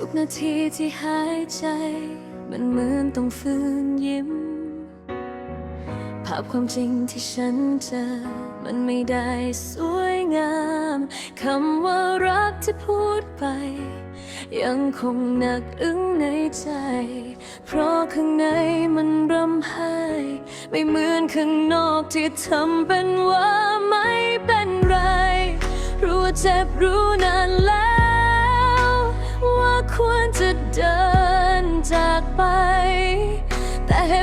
ทุกนาทีที่หายใจ มันเหมือนต้องฟื้นยิ้ม ภาพความจริงที่ฉันเจอ มันไม่ได้สวยงามคำว่ารักที่พูดไป ยังคงหนักอึ้งในใจ เพราะข้างในมันร่ำไห้ไม่เหมือนข้างนอกที่ทำเป็นว่าไม่เป็นไร รู้ว่าเจ็บรู้นานแล้ว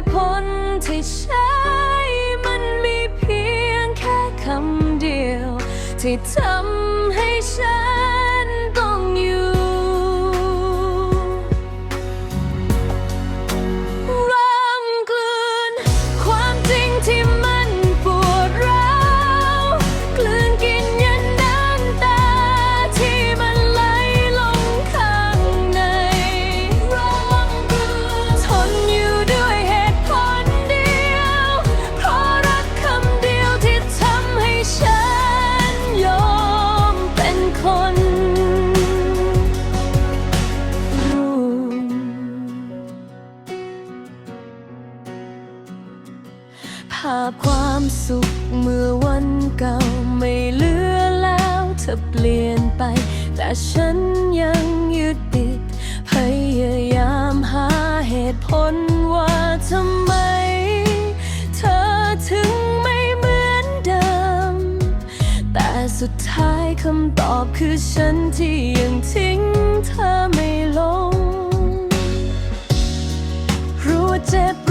ตุผลที่ใช้มันมีเพียงแค่คำเดียว ที่ทำาพความสุขเมื่อวันเก่าไม่เหลือแล้วเธอเปลี่ยนไป แต่ฉันยังยึดติด พยายามหาเหตุผลว่าทำไม เธอถึงไม่เหมือนเดิม แต่สุดท้ายคำตอบคือฉันที่ยังทิ้งเธอไม่ลง รู้ว่าเจ็บ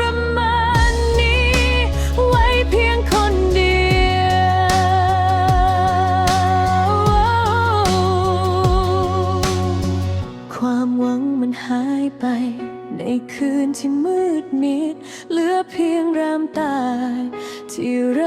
รมานนี้ ไว้เพียงคนเดียวความหวังมันหายไป ในคืนที่มืดมิด เหลือเพียงรามตาที่เร